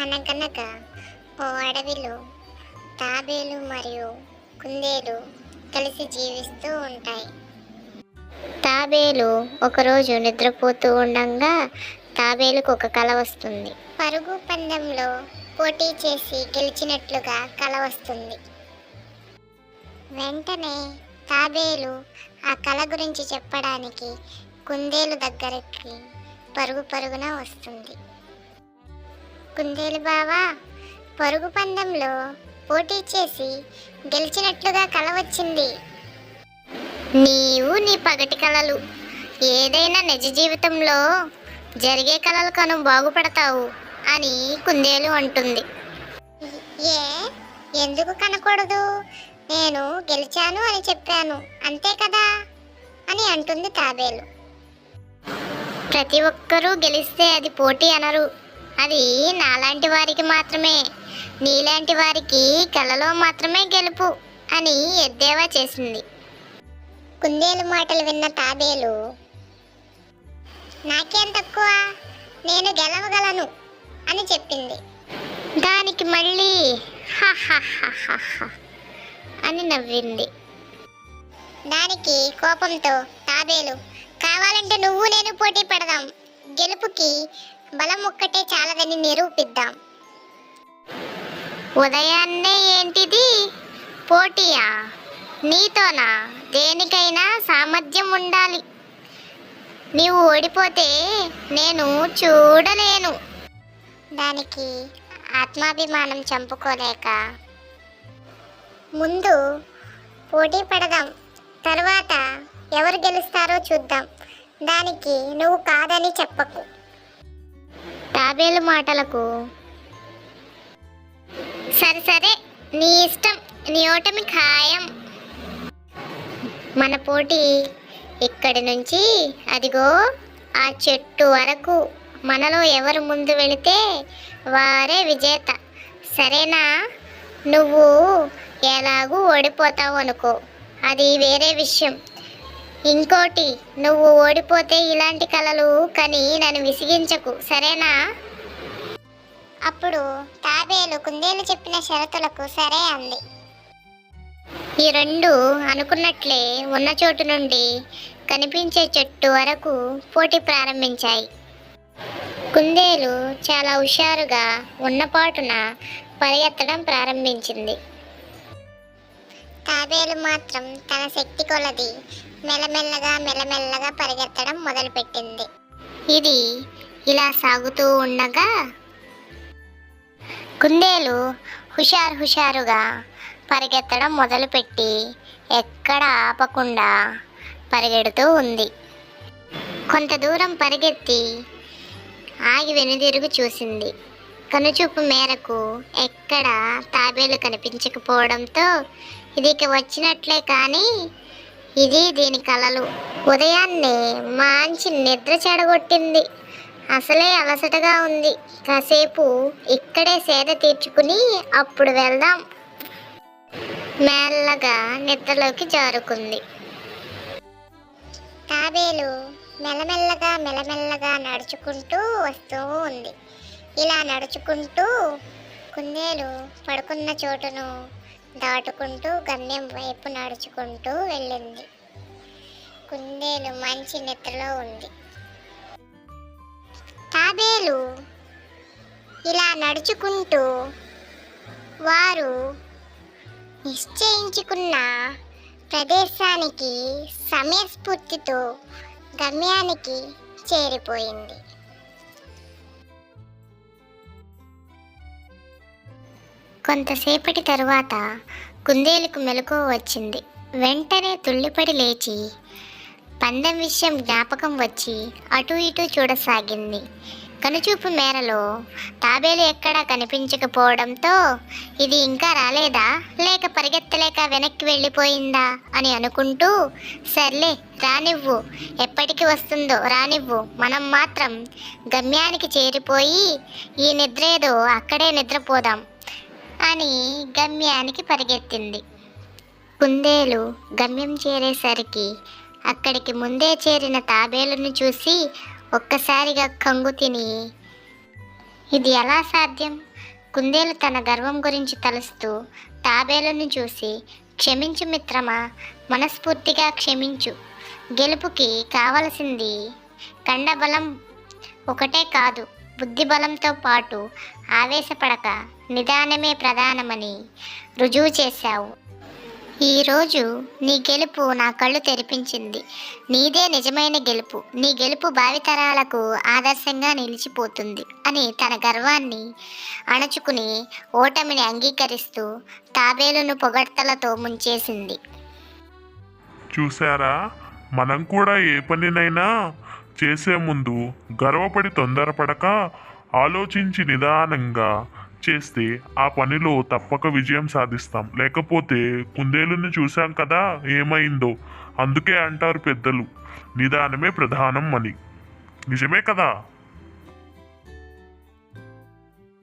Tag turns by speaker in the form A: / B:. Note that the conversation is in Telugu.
A: అనగనగా ఓ అడవిలో తాబేలు మరియు కుందేలు కలిసి జీవిస్తూ ఉంటాయి. తాబేలు ఒకరోజు నిద్రపోతూ ఉండగా తాబేలుకు ఒక కల వస్తుంది. పరుగు పందెంలో పోటీ చేసి గెలిచినట్లుగా కల వస్తుంది. వెంటనే తాబేలు ఆ కళ గురించి చెప్పడానికి కుందేలు దగ్గరికి పరుగు పరుగున వస్తుంది. కుందేలు బావా. పరుగు పందెంలో పోటీ చేసి గెలిచినట్లుగా కల వచ్చింది. నీవు నీ పగటి కళలు ఏదైనా నిజ జీవితంలో జరిగే కళలు కను బాగుపడతావు అని కుందేలు అంటుంది. ఏ? ఎందుకు కనకూడదు? నేను గెలిచాను అని చెప్పాను. అంతే కదా? అని అంటుంది తాబేలు. ప్రతి ఒక్కరూ గెలిస్తే అది పోటీ అనరు. అది నాలాంటి వారికి మాత్రమే నీలాంటి వారికి కళలో మాత్రమే గెలుపు అని ఎద్దేవా చేసింది. కుందేలు మాటలు విన్న తాబేలు నాకేం తక్కువ నేను గెలవగలను అని చెప్పింది. దానికి మళ్ళీ అని నవ్వింది. దానికి కోపంతో తాబేలు కావాలంటే నువ్వు నేను పోటీ పడదాం. గెలుపుకి బలం ఒక్కటే చాలదని నిరూపిద్దాం. ఉదయాన్నే ఏంటిది? పోటీయా? నీతోనా? దేనికైనా సామర్థ్యం ఉండాలి. నీవు ఓడిపోతే నేను చూడలేను. దానికి ఆత్మాభిమానం చంపుకోలేక. ముందు పోటీ పడదాం. తర్వాత ఎవరు గెలుస్తారో చూద్దాం. దానికి నువ్వు కాదని చెప్పకు. తాబేలు మాటలకు. సరే సరే నీ ఇష్టం నీ ఓటమి ఖాయం. మన పోటీ ఇక్కడి నుంచి అదిగో ఆ చెట్టు వరకు. మనలో ఎవరు ముందు వెళితే వారే విజేత. సరేనా? నువ్వు ఎలాగూ ఓడిపోతావు అనుకో అది వేరే విషయం. ఇంకోటి నువ్వు ఓడిపోతే ఇలాంటి కలలు కని నన్ను విసిగించకు సరేనా? అప్పుడు తాబేలు కుందేలు చెప్పిన షరతులకు సరే అంది. ఈ రెండు అనుకున్నట్లే ఉన్న చోటు నుండి కనిపించే చెట్టు వరకు పోటీ ప్రారంభించాయి. కుందేలు చాలా హుషారుగా ఉన్నపాటున పరిగెత్తడం ప్రారంభించింది. తాబేలు మాత్రం తన శక్తి కొలది మెల్లమెల్లగా మెల్లమెల్లగా పరిగెత్తడం మొదలుపెట్టింది. ఇది ఇలా సాగుతూ ఉండగా కుందేలు హుషారు హుషారుగా పరిగెత్తడం మొదలుపెట్టి ఎక్కడ ఆపకుండా పరిగెడుతూ ఉంది. కొంత దూరం పరిగెత్తి ఆగి వెనుదిరుగు చూసింది. కనుచూపు మేరకు ఎక్కడ తాబేలు కనిపించకపోవడంతో ఇది ఇక వచ్చినట్లే కానీ ఇది దీని కలలు. ఉదయాన్నే మంచి నిద్ర చెడగొట్టింది. అసలే అలసటగా ఉంది. కాసేపు ఇక్కడే సేద తీర్చుకుని అప్పుడు వెళ్దాం. మెల్లగా నిద్రలోకి జారుకుంది. తాబేలు మెల్లమెల్లగా మెల్లమెల్లగా నడుచుకుంటూ వస్తూ ఉంది. ఇలా నడుచుకుంటూ కుందేలు పడుకున్న చోటును దాటుకుంటూ గమ్యం వైపు నడుచుకుంటూ వెళ్ళింది. కుందేలు మంచి నిద్రలో ఉంది. తాబేలు! ఇలా నడుచుకుంటూ వారు నిశ్చయించుకున్న ప్రదేశానికి సమయస్ఫూర్తితో గమ్యానికి చేరిపోయింది. కొంతసేపటి తరువాత కుందేలుకు మెలకువ వచ్చింది. వెంటనే తుళ్ళిపడి లేచి పందెం విషయం జ్ఞాపకం వచ్చి అటు ఇటు చూడసాగింది. కనుచూపు మేరలో తాబేలు ఎక్కడా కనిపించకపోవడంతో ఇది ఇంకా రాలేదా? లేక పరిగెత్తలేక వెనక్కి వెళ్ళిపోయిందా? అని అనుకుంటూ సర్లే రానివ్వు. ఎప్పటికి వస్తుందో రానివ్వు. మనం మాత్రం గమ్యానికి చేరిపోయి ఈ నిద్ర ఏదో అక్కడే నిద్రపోదాం. అని గమ్యానికి పరిగెత్తింది. కుందేలు గమ్యం చేరేసరికి అక్కడికి ముందే చేరిన తాబేలును చూసి ఒక్కసారిగా కంగు తిని ఇది ఎలా సాధ్యం కుందేలు తన గర్వం గురించి తలుస్తూ తాబేలుని చూసి క్షమించు మిత్రమా మనస్ఫూర్తిగా క్షమించు. గెలుపుకి కావలసింది కండబలం ఒకటే కాదు బుద్ధి బలంతో పాటు ఆవేశపడక నిదానమే ప్రధానమని రుజువు చేశావు. ఈరోజు నీ గెలుపు నా కళ్ళు తెరిపించింది. నీదే నిజమైన గెలుపు. నీ గెలుపు భావితరాలకు ఆదర్శంగా నిలిచిపోతుంది అని తన గర్వాన్ని అణచుకుని ఓటమిని అంగీకరిస్తూ తాబేలును పొగడ్తలతో ముంచేసింది.
B: చూసారా మనం కూడా ఏ పనినైనా చేసే ముందు గర్వపడి తొందరపడక ఆలోచించి నిదానంగా చేస్తే ఆ పనిలో తప్పక విజయం సాధిస్తాం. లేకపోతే కుందేలుని చూశాం కదా ఏమైందో? అందుకే అంటారు పెద్దలు. నిదానమే ప్రధానం అని నిజమే కదా?